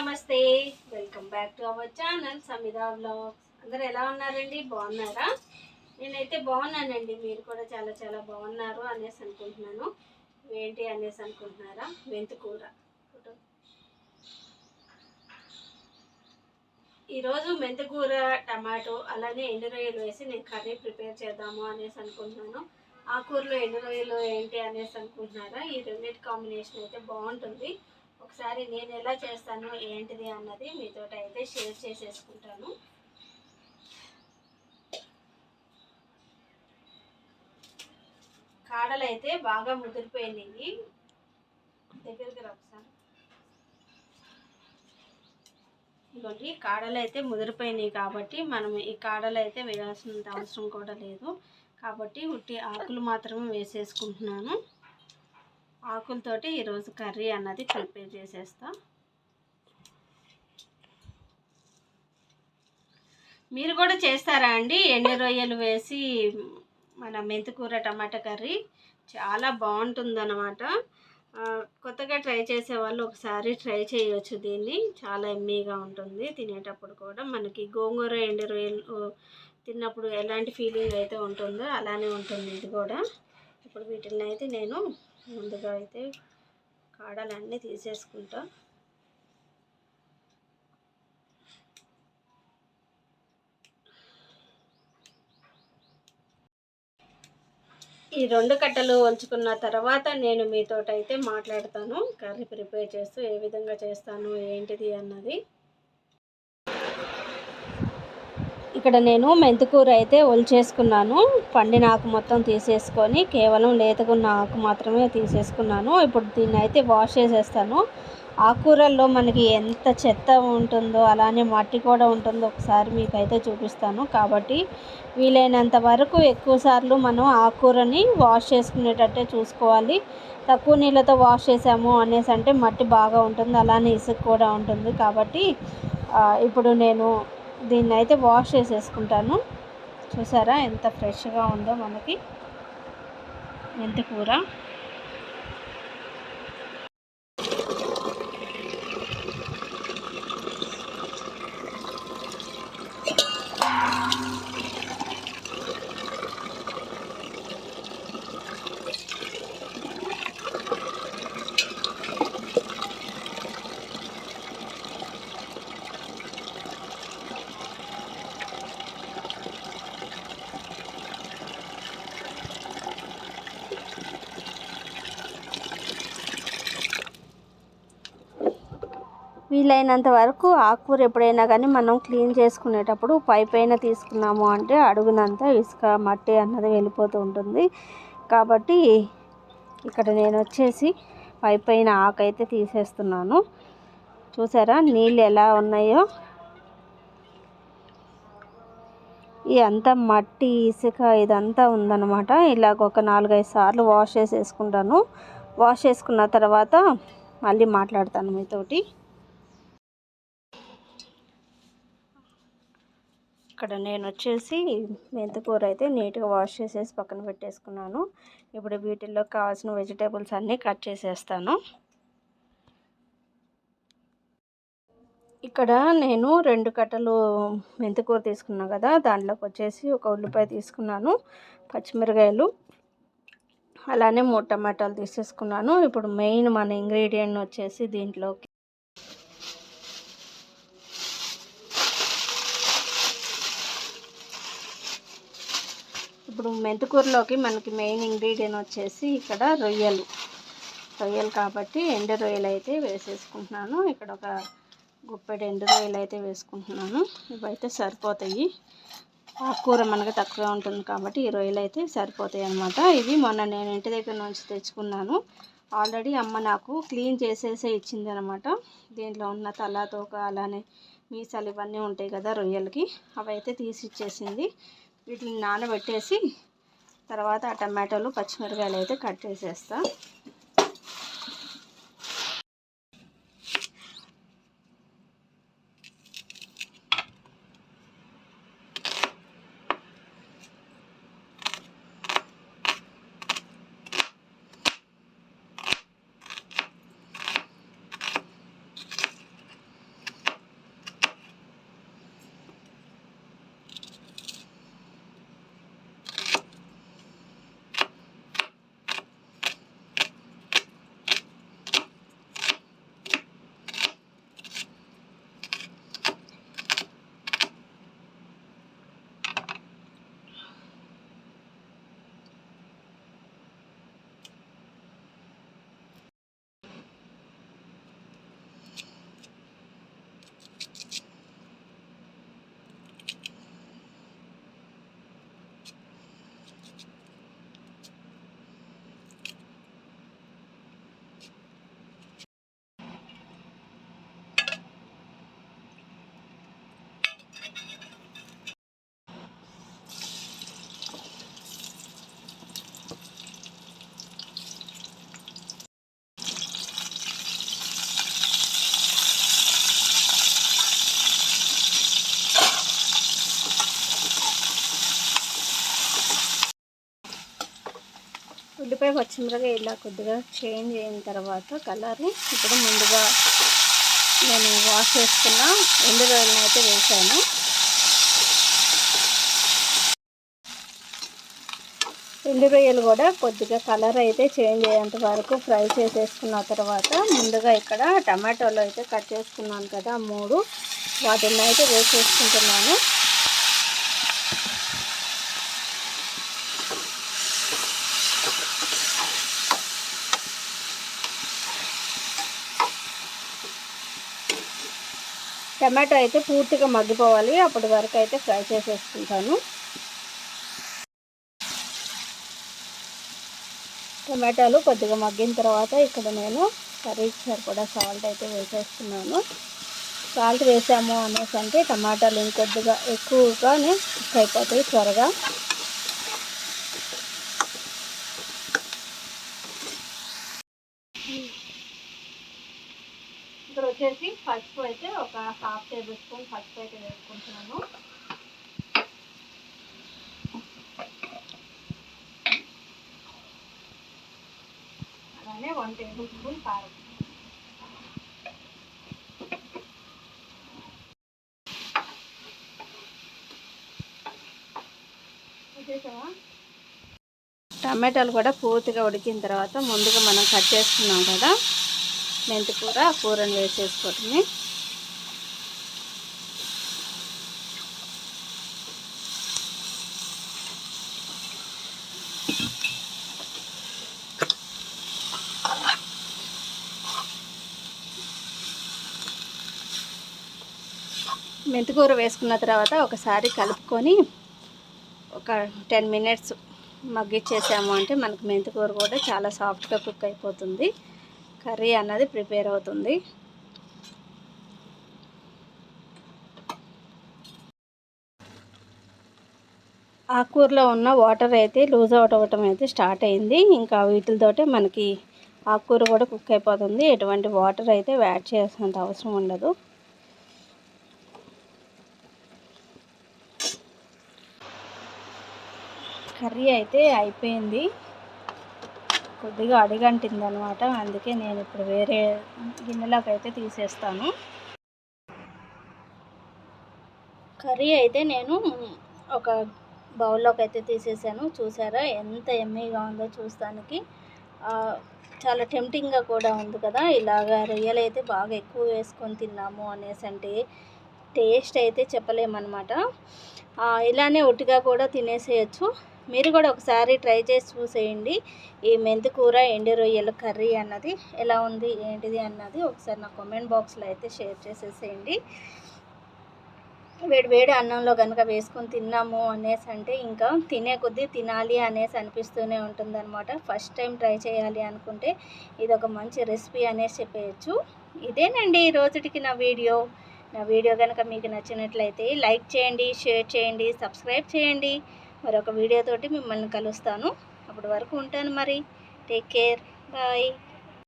నమస్తే. Welcome back to our channel Samida blogs అందరు ఎలా ఉన్నారండి? బాగున్నారా? నేనైతే బాగున్నానండి. మీరు కూడా చాలా చాలా బాగున్నారు అనేసి అనుకుంటున్నాను. ఏంటి అనేసి అనుకుంటున్నారా? మెంతికూర ఈరోజు మెంతికూర టమాటో అలానే ఎండు రొయ్యలు వేసి నేను కర్రీ ప్రిపేర్ చేద్దాము అనేసి అనుకుంటున్నాను. ఆ కూరలో ఎండు రొయ్యలు ఏంటి అనేసి అనుకుంటున్నారా? ఈ రెండింటి కాంబినేషన్ అయితే బాగుంటుంది. ఒకసారి నేను ఎలా చేస్తాను ఏంటిది అన్నది మీతో అయితే షేర్ చేసేసుకుంటాను. కాడలు అయితే బాగా ముదిరిపోయినాయి దగ్గరికి ఒకసారి. కాడలు అయితే ముదిరిపోయినాయి కాబట్టి మనం ఈ కాడలు అయితే వేయాల్సినంత అవసరం కూడా లేదు. కాబట్టి ఉట్టి ఆకులు మాత్రమే వేసేసుకుంటున్నాను. ఆకులతోటి ఈరోజు కర్రీ అన్నది ప్రిపేర్ చేసేస్తాం. మీరు కూడా చేస్తారా అండి? ఎండు రొయ్యలు వేసి మన మెంతికూర టమాటా కర్రీ? చాలా బాగుంటుందన్నమాట. కొత్తగా ట్రై చేసే వాళ్ళు ఒకసారి ట్రై చేయొచ్చు దీన్ని. చాలా ఎమ్మీగా ఉంటుంది తినేటప్పుడు కూడా. మనకి గోంగూర ఎండు రొయ్యలు తిన్నప్పుడు ఎలాంటి ఫీలింగ్ అయితే ఉంటుందో అలానే ఉంటుంది ఇది కూడా. ఇప్పుడు వీటిని అయితే నేను ముందుగా అయితే కాడలన్నీ తీసేసుకుంటా. ఈ రెండు కట్టలు ఉంచుకున్న తర్వాత నేను మీతో అయితే మాట్లాడతాను కర్రీ ప్రిపేర్ చేస్తూ ఏ విధంగా చేస్తాను ఏంటిది అన్నది. ఇక్కడ నేను మెంతికూర అయితే ఒలిచేసుకున్నాను. పండిన ఆకు మొత్తం తీసేసుకొని కేవలం లేతగున్న ఆకు మాత్రమే తీసేసుకున్నాను. ఇప్పుడు దీన్ని అయితే వాష్ చేసేస్తాను. ఆకుకూరల్లో మనకి ఎంత చెత్త ఉంటుందో అలానే మట్టి కూడా ఉంటుందో ఒకసారి మీకైతే చూపిస్తాను. కాబట్టి వీలైనంత వరకు ఎక్కువసార్లు మనం ఆకుకూరని వాష్ చేసుకునేటట్టే చూసుకోవాలి. తక్కువ నీళ్ళతో వాష్ చేసాము అనేసి అంటే మట్టి బాగా ఉంటుంది. అలానే ఇసుక కూడా ఉంటుంది. కాబట్టి ఇప్పుడు నేను దీన్ని అయితే వాష్ చేసేసుకుంటాను. చూసారా ఎంత ఫ్రెష్గా ఉందో మనకి. మెంతి కూర వీలైనంత వరకు ఆకుకూర ఎప్పుడైనా కానీ మనం క్లీన్ చేసుకునేటప్పుడు పై పైన తీసుకున్నాము అంటే అడుగునంతా ఇసుక మట్టి అన్నది వెళ్ళిపోతూ ఉంటుంది. కాబట్టి ఇక్కడ నేను వచ్చేసి పై పైన ఆకైతే తీసేస్తున్నాను. చూసారా? నీళ్ళు ఎలా ఉన్నాయో? ఈ అంతా మట్టి ఇసుక ఇదంతా ఉందన్నమాట. ఇలాగ ఒక నాలుగైదు సార్లు వాష్ చేసేసుకుంటాను. వాష్ చేసుకున్న తర్వాత మళ్ళీ మాట్లాడతాను మీతోటి. ఇక్కడ నేను వచ్చేసి మెంతికూర అయితే నీట్గా వాష్ చేసేసి పక్కన పెట్టేసుకున్నాను. ఇప్పుడు వీటిల్లో కావాల్సిన వెజిటేబుల్స్ అన్నీ కట్ చేసేస్తాను. ఇక్కడ నేను రెండు కట్టలు మెంతికూర తీసుకున్నాను కదా దాంట్లోకి వచ్చేసి ఒక ఉల్లిపాయ తీసుకున్నాను పచ్చిమిరకాయలు అలానే మూడు టమాటాలు తీసేసుకున్నాను. ఇప్పుడు మెయిన్ మన ఇంగ్రీడియంట్ వచ్చేసి దీంట్లోకి ఇప్పుడు మెంతికూరలోకి మనకి మెయిన్ ఇంగ్రీడియంట్ వచ్చేసి ఇక్కడ రొయ్యలు. రొయ్యలు కాబట్టి ఎండు రొయ్యలు అయితే వేసేసుకుంటున్నాను. ఇక్కడ ఒక గుప్పెడు ఎండు రొయ్యలు అయితే వేసుకుంటున్నాను. ఇవైతే సరిపోతాయి. ఆకుకూర మనకి తక్కువే ఉంటుంది కాబట్టి ఈ రొయ్యలు అయితే సరిపోతాయి అనమాట ఇవి మొన్న నేను ఇంటి దగ్గర నుంచి తెచ్చుకున్నాను. ఆల్రెడీ అమ్మ నాకు క్లీన్ చేసేసే ఇచ్చిందనమాట దీంట్లో ఉన్న తల తోక అలానే మీసాలు ఇవన్నీ ఉంటాయి కదా రొయ్యలకి. అవి అయితే తీసి ఇచ్చేసింది. వీటిని నానబెట్టేసి తర్వాత ఆ టమాటోలు పచ్చిమిరకాయలు అయితే కట్ చేసేస్తా. ఉల్లిపాయ పచ్చిమిరపకాయ ఇలా కొద్దిగా చేంజ్ అయిన తర్వాత కలర్ ఇప్పుడు ముందుగా నేను వాష్ చేసుకున్న ఎండు రొయ్యలను అయితే వేసాను. ఎండు రొయ్యలు కూడా కొద్దిగా కలర్ అయితే చేంజ్ అయ్యేంత వరకు ఫ్రై చేసేసుకున్న తర్వాత ముందుగా ఇక్కడ టమాటోలు అయితే కట్ చేసుకున్నాను కదా మూడు. వాటిని అయితే వేసేసుకుంటున్నాను. టమాటో అయితే పూర్తిగా మగ్గిపోవాలి. అప్పటి వరకు అయితే ఫ్రై చేసేసుకుంటాను. టమాటాలు కొద్దిగా మగ్గిన తర్వాత ఇక్కడ నేను కర్రీకి సరిపడా సాల్ట్ అయితే వేసేస్తున్నాను. సాల్ట్ వేసాము అనేసి అంటే టమాటాలు ఇంకొద్దిగా ఎక్కువగానే అయిపోతాయి త్వరగా. ఇక్కడ వచ్చేసి పసుపు అయితే ఒక హాఫ్ టేబుల్ స్పూన్ పసుపు అయితే వేసుకుంటున్నాను. అలానే వన్ టేబుల్ స్పూన్ కారం. టమాటాలు కూడా పూర్తిగా ఉడికిన తర్వాత ముందుగా మనం కట్ చేసుకున్నాం కదా? మెంతి కూర కూరని వేసేసుకోవటమే మెంతికూర వేసుకున్న తర్వాత ఒకసారి కలుపుకొని ఒక టెన్ మినిట్స్ మగ్గిచ్చేసాము అంటే మనకు మెంతికూర కూడా చాలా సాఫ్ట్గా కుక్ అయిపోతుంది. కర్రీ అన్నది ప్రిపేర్ అవుతుంది. ఆకుకూరలో ఉన్న వాటర్ అయితే లూజ్ అవటం అయితే స్టార్ట్ అయింది. ఇంకా వీటితోటే మనకి ఆకుకూర కూడా కుక్ అయిపోతుంది. ఎటువంటి వాటర్ అయితే యాడ్ చేసినంత అవసరం ఉండదు. కర్రీ అయితే అయిపోయింది. కొద్దిగా అడిగంటింది అనమాట అందుకే నేను ఇప్పుడు వేరే గిన్నెలోకి అయితే తీసేస్తాను. కర్రీ అయితే నేను ఒక బౌల్లోకి అయితే తీసేసాను. చూసారా ఎంత ఎమ్మీగా ఉందో చూస్తానికి. చాలా టెంప్టింగ్గా కూడా ఉంది కదా. ఇలాగ రొయ్యలు అయితే బాగా ఎక్కువ వేసుకొని తిన్నాము అనేసి అంటే టేస్ట్ అయితే చెప్పలేమన్నమాట ఇలానే ఒట్టిగా కూడా తినేసేయచ్చు. మీరు కూడా ఒకసారి ట్రై చేసి చూసేయండి. ఈ మెంతి కూర ఎండి రొయ్యల కర్రీ అన్నది ఎలా ఉంది ఏంటిది అన్నది ఒకసారి నా కామెంట్ బాక్స్లో అయితే షేర్ చేసేసేయండి. వేడి వేడి అన్నంలో కనుక వేసుకొని తిన్నాము అనేసి అంటే ఇంకా తినే కొద్దీ తినాలి అనేసి అనిపిస్తూనే ఉంటుందన్నమాట. ఫస్ట్ టైం ట్రై చేయాలి అనుకుంటే ఇది ఒక మంచి రెసిపీ అనేసి చెప్పేయచ్చు. ఇదేనండి రోజుటికి నా వీడియో. నా వీడియో కనుక మీకు నచ్చినట్లయితే లైక్ చేయండి షేర్ చేయండి సబ్స్క్రైబ్ చేయండి. మరొక వీడియోతోటి మిమ్మల్ని కలుస్తాను. అప్పటి వరకు ఉంటాను మరి. Take care bye